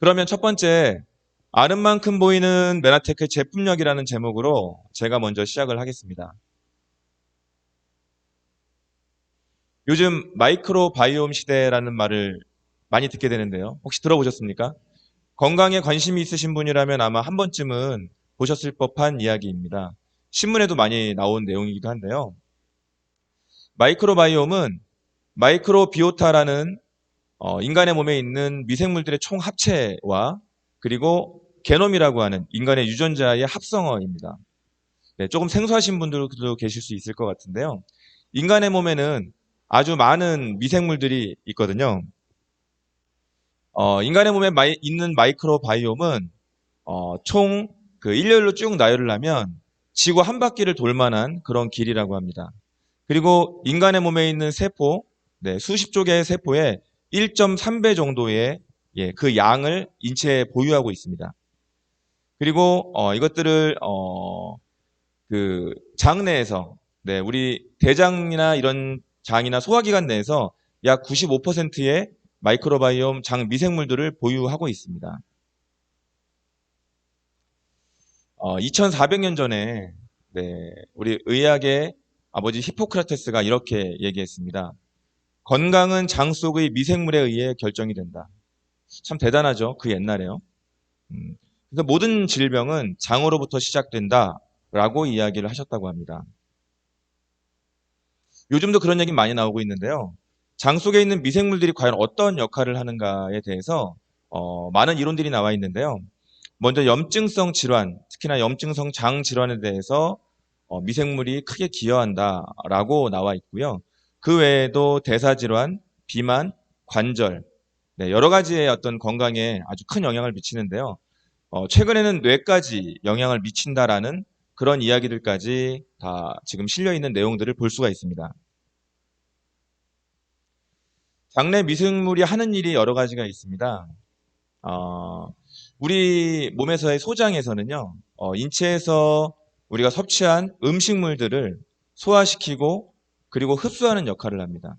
그러면 첫 번째, 아는 만큼 보이는 메나테크 제품력이라는 제목으로 제가 먼저 시작을 하겠습니다. 요즘 마이크로 바이옴 시대라는 말을 많이 듣게 되는데요. 혹시 들어보셨습니까? 건강에 관심이 있으신 분이라면 아마 한 번쯤은 보셨을 법한 이야기입니다. 신문에도 많이 나온 내용이기도 한데요. 마이크로바이옴은 마이크로비오타라는 어, 인간의 몸에 있는 미생물들의 총 합체와 그리고 게놈이라고 하는 인간의 유전자의 합성어입니다. 네, 조금 생소하신 분들도 계실 수 있을 것 같은데요. 인간의 몸에는 아주 많은 미생물들이 있거든요. 어, 인간의 몸에 마이- 있는 마이크로바이옴은 어, 총그 일렬로 쭉 나열을 하면 지구 한 바퀴를 돌 만한 그런 길이라고 합니다. 그리고 인간의 몸에 있는 세포, 네, 수십 조개의 세포에 1.3배 정도의 예, 그 양을 인체에 보유하고 있습니다. 그리고 어, 이것들을 어, 그 장내에서 네, 우리 대장이나 이런 장이나 소화기관 내에서 약 95%의 마이크로바이옴 장 미생물들을 보유하고 있습니다. 어, 2400년 전에 네, 우리 의학의 아버지 히포크라테스가 이렇게 얘기했습니다. 건강은 장 속의 미생물에 의해 결정이 된다. 참 대단하죠. 그 옛날에요. 음, 그래서 모든 질병은 장으로부터 시작된다라고 이야기를 하셨다고 합니다. 요즘도 그런 얘기 많이 나오고 있는데요. 장 속에 있는 미생물들이 과연 어떤 역할을 하는가에 대해서 어, 많은 이론들이 나와 있는데요. 먼저 염증성 질환, 특히나 염증성 장 질환에 대해서 어, 미생물이 크게 기여한다라고 나와 있고요. 그 외에도 대사 질환, 비만, 관절, 네, 여러 가지의 어떤 건강에 아주 큰 영향을 미치는데요. 어, 최근에는 뇌까지 영향을 미친다라는 그런 이야기들까지 다 지금 실려 있는 내용들을 볼 수가 있습니다. 장내 미생물이 하는 일이 여러 가지가 있습니다. 어, 우리 몸에서의 소장에서는요, 어, 인체에서 우리가 섭취한 음식물들을 소화시키고 그리고 흡수하는 역할을 합니다.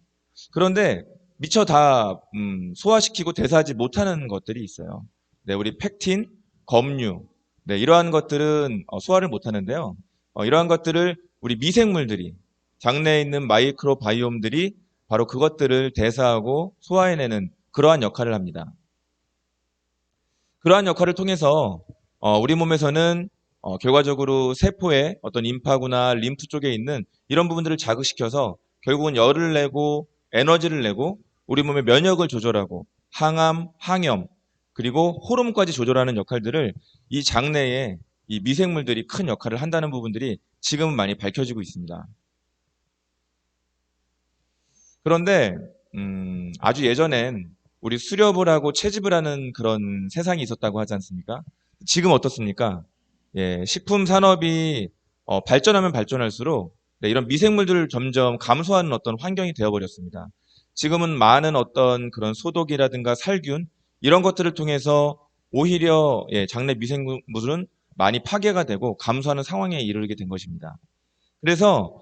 그런데 미처 다 음, 소화시키고 대사하지 못하는 것들이 있어요. 네, 우리 팩틴, 검류, 네, 이러한 것들은 어, 소화를 못하는데요. 어, 이러한 것들을 우리 미생물들이 장내에 있는 마이크로바이옴들이 바로 그것들을 대사하고 소화해내는 그러한 역할을 합니다. 그러한 역할을 통해서 어, 우리 몸에서는 어, 결과적으로 세포의 어떤 임파구나 림프 쪽에 있는 이런 부분들을 자극시켜서 결국은 열을 내고 에너지를 내고 우리 몸의 면역을 조절하고 항암, 항염 그리고 호르몬까지 조절하는 역할들을 이 장내에 이 미생물들이 큰 역할을 한다는 부분들이 지금은 많이 밝혀지고 있습니다. 그런데 음, 아주 예전엔 우리 수렵을 하고 채집을 하는 그런 세상이 있었다고 하지 않습니까? 지금 어떻습니까? 예, 식품 산업이 어, 발전하면 발전할수록 네, 이런 미생물들을 점점 감소하는 어떤 환경이 되어버렸습니다. 지금은 많은 어떤 그런 소독이라든가 살균 이런 것들을 통해서 오히려 예, 장내 미생물은 많이 파괴가 되고 감소하는 상황에 이르게 된 것입니다. 그래서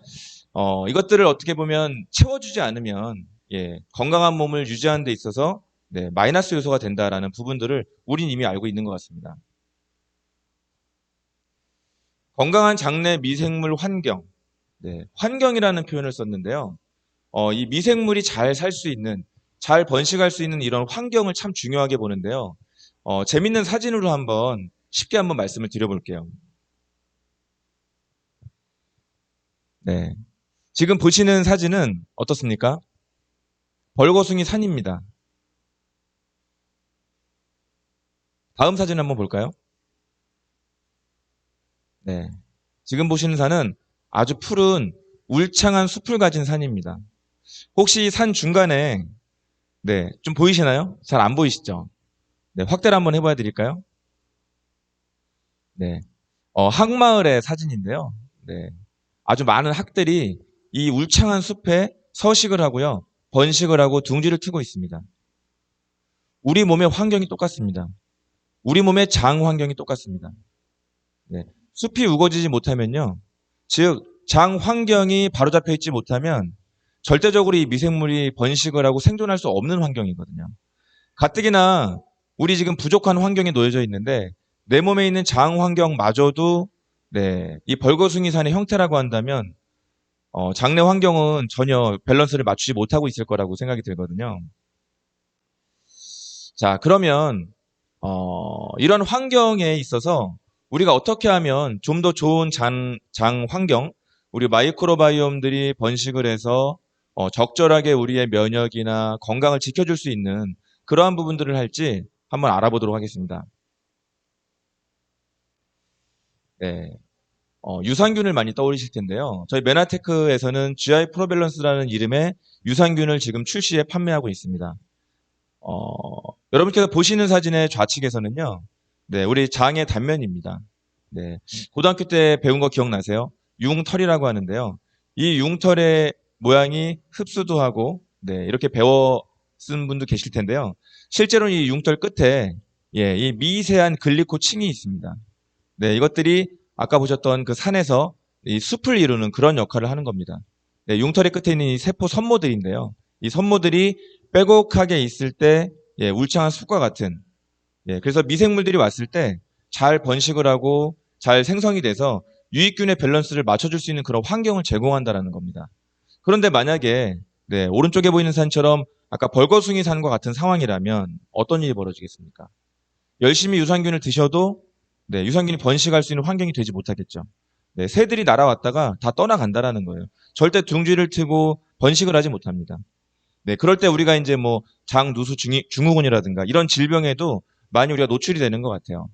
어, 이것들을 어떻게 보면 채워주지 않으면 예, 건강한 몸을 유지하는 데 있어서 네, 마이너스 요소가 된다라는 부분들을 우린 이미 알고 있는 것 같습니다. 건강한 장내 미생물 환경, 네, 환경이라는 표현을 썼는데요. 어, 이 미생물이 잘 살 수 있는, 잘 번식할 수 있는 이런 환경을 참 중요하게 보는데요. 어, 재밌는 사진으로 한번 쉽게 한번 말씀을 드려볼게요. 네. 지금 보시는 사진은 어떻습니까? 벌거숭이 산입니다. 다음 사진 한번 볼까요? 네. 지금 보시는 산은 아주 푸른 울창한 숲을 가진 산입니다. 혹시 산 중간에 네, 좀 보이시나요? 잘 안 보이시죠? 네, 확대를 한번 해봐 드릴까요? 네. 어, 학마을의 사진인데요. 네. 아주 많은 학들이 이 울창한 숲에 서식을 하고요. 번식을 하고 둥지를 트고 있습니다. 우리 몸의 환경이 똑같습니다. 우리 몸의 장 환경이 똑같습니다. 네. 숲이 우거지지 못하면요. 즉, 장 환경이 바로잡혀 있지 못하면 절대적으로 이 미생물이 번식을 하고 생존할 수 없는 환경이거든요. 가뜩이나 우리 지금 부족한 환경에 놓여져 있는데 내 몸에 있는 장 환경마저도 네, 이 벌거숭이산의 형태라고 한다면 어, 장내 환경은 전혀 밸런스를 맞추지 못하고 있을 거라고 생각이 들거든요. 자, 그러면 어, 이런 환경에 있어서 우리가 어떻게 하면 좀 더 좋은 장, 장 환경, 우리 마이크로바이옴들이 번식을 해서 어, 적절하게 우리의 면역이나 건강을 지켜줄 수 있는 그러한 부분들을 할지 한번 알아보도록 하겠습니다. 네. 어, 유산균을 많이 떠올리실 텐데요. 저희 메나테크에서는 GI 프로밸런스라는 이름의 유산균을 지금 출시해 판매하고 있습니다. 어, 여러분께서 보시는 사진의 좌측에서는요, 네, 우리 장의 단면입니다. 네, 고등학교 때 배운 거 기억나세요? 융털이라고 하는데요. 이 융털의 모양이 흡수도 하고, 네, 이렇게 배워 쓴 분도 계실 텐데요. 실제로는 이 융털 끝에, 예, 이 미세한 글리코층이 있습니다. 네, 이것들이 아까 보셨던 그 산에서 이 숲을 이루는 그런 역할을 하는 겁니다. 네, 융털의 끝에 있는 이 세포 선모들인데요. 이 선모들이 빼곡하게 있을 때 예, 울창한 숲과 같은 예, 그래서 미생물들이 왔을 때 잘 번식을 하고 잘 생성이 돼서 유익균의 밸런스를 맞춰줄 수 있는 그런 환경을 제공한다라는 겁니다. 그런데 만약에 네, 오른쪽에 보이는 산처럼 아까 벌거숭이 산과 같은 상황이라면 어떤 일이 벌어지겠습니까? 열심히 유산균을 드셔도 네, 유산균이 번식할 수 있는 환경이 되지 못하겠죠. 네, 새들이 날아왔다가 다 떠나간다라는 거예요. 절대 둥지를 트고 번식을 하지 못합니다. 네, 그럴 때 우리가 이제 뭐 장, 누수, 증후군이라든가 이런 질병에도 많이 우리가 노출이 되는 것 같아요.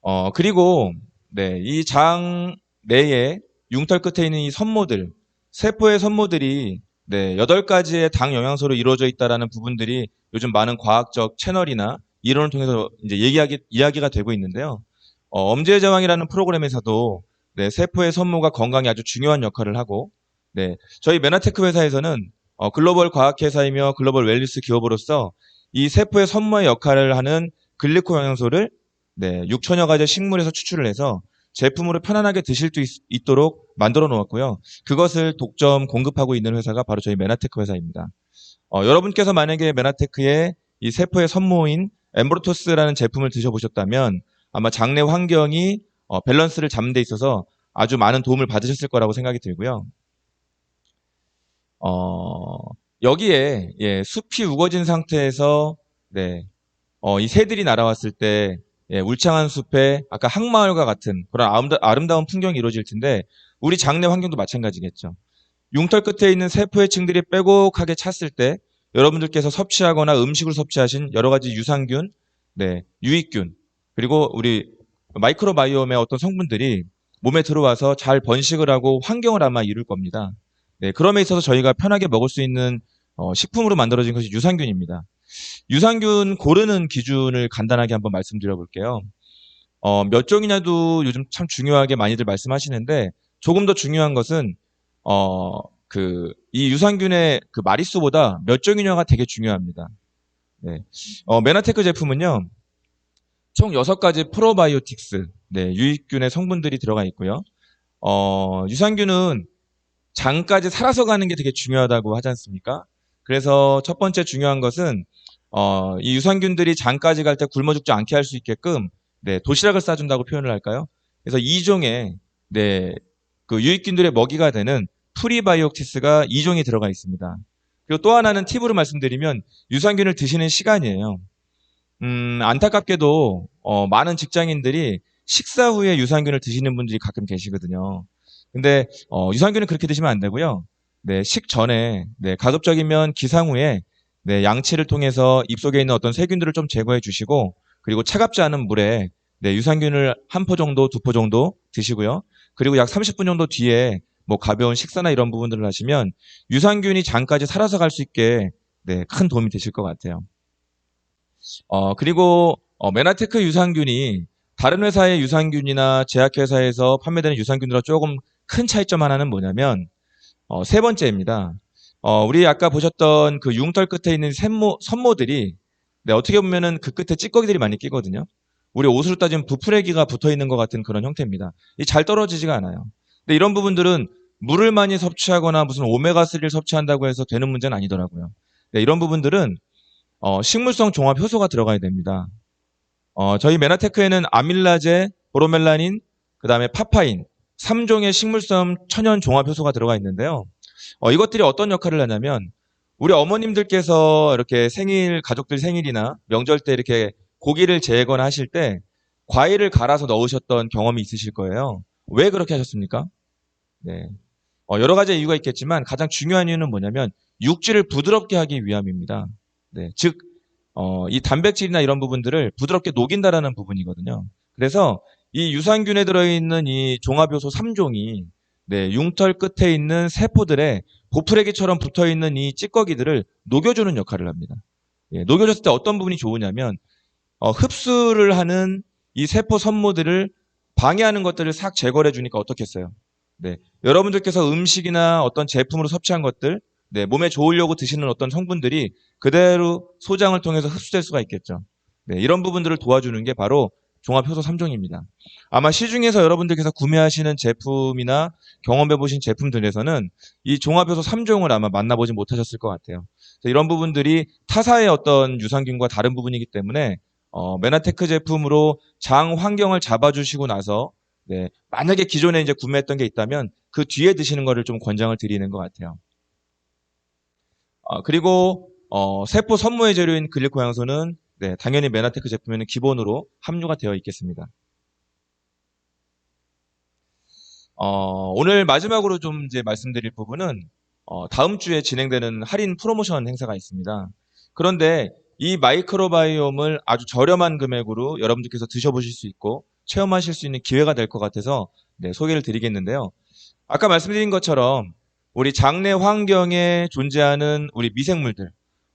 어, 그리고 네, 이 장 내에 융털 끝에 있는 이 선모들, 세포의 선모들이 네, 여덟 가지의 당 영양소로 이루어져 있다라는 부분들이 요즘 많은 과학적 채널이나 이론을 통해서 이제 얘기하기, 이야기가 되고 있는데요. 어, 엄지의 제왕이라는 프로그램에서도 네, 세포의 선모가 건강에 아주 중요한 역할을 하고, 네, 저희 메나테크 회사에서는 어, 글로벌 과학회사이며 글로벌 웰리스 기업으로서 이 세포의 선모의 역할을 하는 글리코 영양소를 네, 6천여 가지 식물에서 추출을 해서 제품으로 편안하게 드실 수 있, 도록 만들어 놓았고요. 그것을 독점 공급하고 있는 회사가 바로 저희 메나테크 회사입니다. 어, 여러분께서 만약에 메나테크의 이 세포의 선모인 엠브로토스라는 제품을 드셔보셨다면 아마 장내 환경이 어, 밸런스를 잡는 데 있어서 아주 많은 도움을 받으셨을 거라고 생각이 들고요. 어, 여기에 예, 숲이 우거진 상태에서 네, 어, 이 새들이 날아왔을 때 예, 울창한 숲에 아까 항마을과 같은 그런 아름다, 아름다운 풍경이 이루어질 텐데 우리 장내 환경도 마찬가지겠죠. 융털 끝에 있는 세포의 층들이 빼곡하게 찼을 때 여러분들께서 섭취하거나 음식을 섭취하신 여러 가지 유산균, 네, 유익균, 그리고 우리 마이크로바이옴의 어떤 성분들이 몸에 들어와서 잘 번식을 하고 환경을 아마 이룰 겁니다. 네, 그럼에 있어서 저희가 편하게 먹을 수 있는 어, 식품으로 만들어진 것이 유산균입니다. 유산균 고르는 기준을 간단하게 한번 말씀드려 볼게요. 어, 몇 종이냐도 요즘 참 중요하게 많이들 말씀하시는데 조금 더 중요한 것은 어, 그, 이 유산균의 그 마리수보다 몇 종이냐가 되게 중요합니다. 네. 어, 메나테크 제품은요, 총 6가지 프로바이오틱스, 네, 유익균의 성분들이 들어가 있고요. 어, 유산균은 장까지 살아서 가는 게 되게 중요하다고 하지 않습니까? 그래서 첫 번째 중요한 것은 어, 이 유산균들이 장까지 갈 때 굶어 죽지 않게 할 수 있게끔 네, 도시락을 싸준다고 표현을 할까요? 그래서 이종의 네, 그 유익균들의 먹이가 되는 프리바이오틱스가 2종이 들어가 있습니다. 그리고 또 하나는 팁으로 말씀드리면 유산균을 드시는 시간이에요. 음, 안타깝게도 어, 많은 직장인들이 식사 후에 유산균을 드시는 분들이 가끔 계시거든요. 근데 어, 유산균은 그렇게 드시면 안 되고요. 네, 식 전에 네, 가급적이면 기상 후에 네, 양치를 통해서 입속에 있는 어떤 세균들을 좀 제거해 주시고 그리고 차갑지 않은 물에 네, 유산균을 한 포 정도, 두 포 정도 드시고요. 그리고 약 30분 정도 뒤에 뭐 가벼운 식사나 이런 부분들을 하시면 유산균이 장까지 살아서 갈 수 있게 네, 큰 도움이 되실 것 같아요. 어, 그리고 어, 메나테크 유산균이 다른 회사의 유산균이나 제약회사에서 판매되는 유산균들과 조금 큰 차이점 하나는 뭐냐면 어, 세 번째입니다. 어, 우리 아까 보셨던 그 융털 끝에 있는 샘모, 선모들이 네, 어떻게 보면은 그 끝에 찌꺼기들이 많이 끼거든요. 우리 옷으로 따지면 부풀레기가 붙어 있는 것 같은 그런 형태입니다. 이 잘 떨어지지가 않아요. 근데 이런 부분들은 물을 많이 섭취하거나 무슨 오메가3를 섭취한다고 해서 되는 문제는 아니더라고요. 네, 이런 부분들은 어, 식물성 종합 효소가 들어가야 됩니다. 어, 저희 메나테크에는 아밀라제, 보로멜라닌, 그 다음에 파파인, 3종의 식물성 천연 종합 효소가 들어가 있는데요. 어, 이것들이 어떤 역할을 하냐면 우리 어머님들께서 이렇게 생일, 가족들 생일이나 명절 때 이렇게 고기를 재거나 하실 때 과일을 갈아서 넣으셨던 경험이 있으실 거예요. 왜 그렇게 하셨습니까? 네. 어, 여러 가지 이유가 있겠지만 가장 중요한 이유는 뭐냐면 육질을 부드럽게 하기 위함입니다. 네. 즉, 어, 이 단백질이나 이런 부분들을 부드럽게 녹인다라는 부분이거든요. 그래서 이 유산균에 들어있는 이 종합요소 3종이 네, 융털 끝에 있는 세포들의 보풀레기처럼 붙어 있는 이 찌꺼기들을 녹여주는 역할을 합니다. 예, 녹여줬을 때 어떤 부분이 좋으냐면 어, 흡수를 하는 이 세포 선모들을 방해하는 것들을 싹 제거해 주니까 어떻겠어요? 네, 여러분들께서 음식이나 어떤 제품으로 섭취한 것들, 네, 몸에 좋으려고 드시는 어떤 성분들이 그대로 소장을 통해서 흡수될 수가 있겠죠. 네, 이런 부분들을 도와주는 게 바로 종합효소 3종입니다. 아마 시중에서 여러분들께서 구매하시는 제품이나 경험해 보신 제품들에서는 이 종합효소 3종을 아마 만나보지 못하셨을 것 같아요. 이런 부분들이 타사의 어떤 유산균과 다른 부분이기 때문에 어, 메나테크 제품으로 장 환경을 잡아주시고 나서 네, 만약에 기존에 이제 구매했던 게 있다면 그 뒤에 드시는 거를 좀 권장을 드리는 것 같아요. 어, 그리고 어, 세포 선모의 재료인 글리코향소는 네, 당연히 메나테크 제품에는 기본으로 함유가 되어 있겠습니다. 어, 오늘 마지막으로 좀 이제 말씀드릴 부분은 어, 다음 주에 진행되는 할인 프로모션 행사가 있습니다. 그런데 이 마이크로바이옴을 아주 저렴한 금액으로 여러분들께서 드셔보실 수 있고 체험하실 수 있는 기회가 될 것 같아서 네, 소개를 드리겠는데요. 아까 말씀드린 것처럼 우리 장내 환경에 존재하는 우리 미생물들,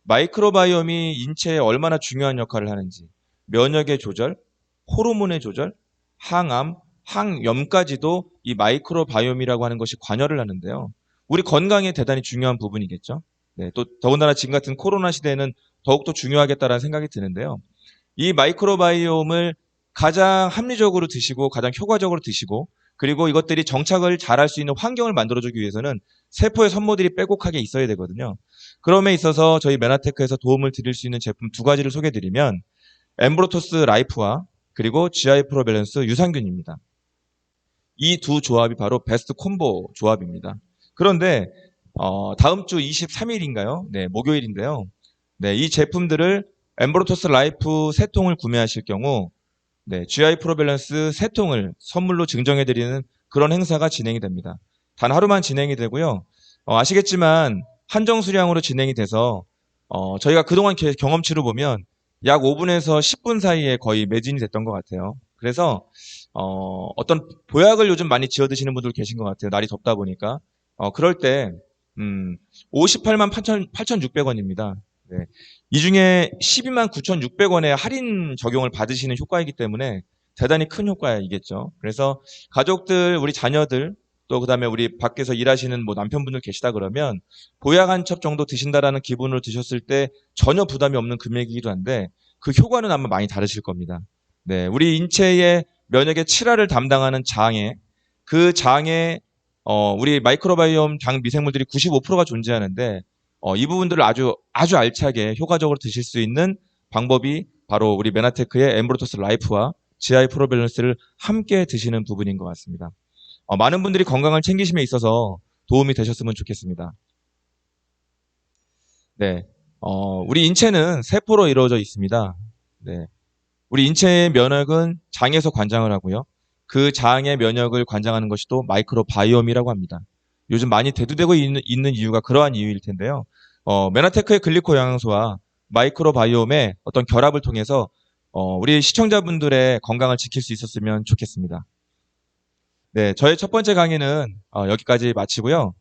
마이크로바이옴이 인체에 얼마나 중요한 역할을 하는지, 면역의 조절, 호르몬의 조절, 항암, 항염까지도 이 마이크로바이옴이라고 하는 것이 관여를 하는데요. 우리 건강에 대단히 중요한 부분이겠죠. 네, 또 더군다나 지금 같은 코로나 시대에는 더욱더 중요하겠다라는 생각이 드는데요. 이 마이크로바이옴을 가장 합리적으로 드시고 가장 효과적으로 드시고 그리고 이것들이 정착을 잘할 수 있는 환경을 만들어주기 위해서는 세포의 선모들이 빼곡하게 있어야 되거든요. 그럼에 있어서 저희 메나테크에서 도움을 드릴 수 있는 제품 두 가지를 소개드리면 엠브로토스 라이프와 그리고 GI 프로밸런스 유산균입니다. 이 두 조합이 바로 베스트 콤보 조합입니다. 그런데 어, 다음 주 23일인가요? 네, 목요일인데요. 네, 이 제품들을 엠브로토스 라이프 세 통을 구매하실 경우 네, GI 프로밸런스 세 통을 선물로 증정해 드리는 그런 행사가 진행이 됩니다. 단 하루만 진행이 되고요. 어, 아시겠지만 한정 수량으로 진행이 돼서 어, 저희가 그동안 게- 경험치로 보면 약 5분에서 10분 사이에 거의 매진이 됐던 것 같아요. 그래서 어, 어떤 보약을 요즘 많이 지어 드시는 분들 계신 것 같아요. 날이 덥다 보니까. 어, 그럴 때 음, 58만 8천, 8,600원입니다. 네. 이 중에 12만 9,600원의 할인 적용을 받으시는 효과이기 때문에 대단히 큰 효과이겠죠. 그래서 가족들, 우리 자녀들, 또 그다음에 우리 밖에서 일하시는 뭐 남편분들 계시다 그러면 보약 한 첩 정도 드신다라는 기분으로 드셨을 때 전혀 부담이 없는 금액이기도 한데 그 효과는 아마 많이 다르실 겁니다. 네, 우리 인체의 면역의 칠화를 담당하는 장에 그 장에 어, 우리 마이크로바이옴 장 미생물들이 95%가 존재하는데 어, 이 부분들을 아주 아주 알차게 효과적으로 드실 수 있는 방법이 바로 우리 메나테크의 엠브로토스 라이프와 GI 프로밸런스를 함께 드시는 부분인 것 같습니다. 어, 많은 분들이 건강을 챙기심에 있어서 도움이 되셨으면 좋겠습니다. 네, 어, 우리 인체는 세포로 이루어져 있습니다. 네, 우리 인체의 면역은 장에서 관장을 하고요. 그 장의 면역을 관장하는 것이 또 마이크로바이옴이라고 합니다. 요즘 많이 대두되고 있는, 있는 이유가 그러한 이유일 텐데요. 어, 메나테크의 글리코 영양소와 마이크로바이옴의 어떤 결합을 통해서 어, 우리 시청자분들의 건강을 지킬 수 있었으면 좋겠습니다. 네, 저의 첫 번째 강의는 어, 여기까지 마치고요.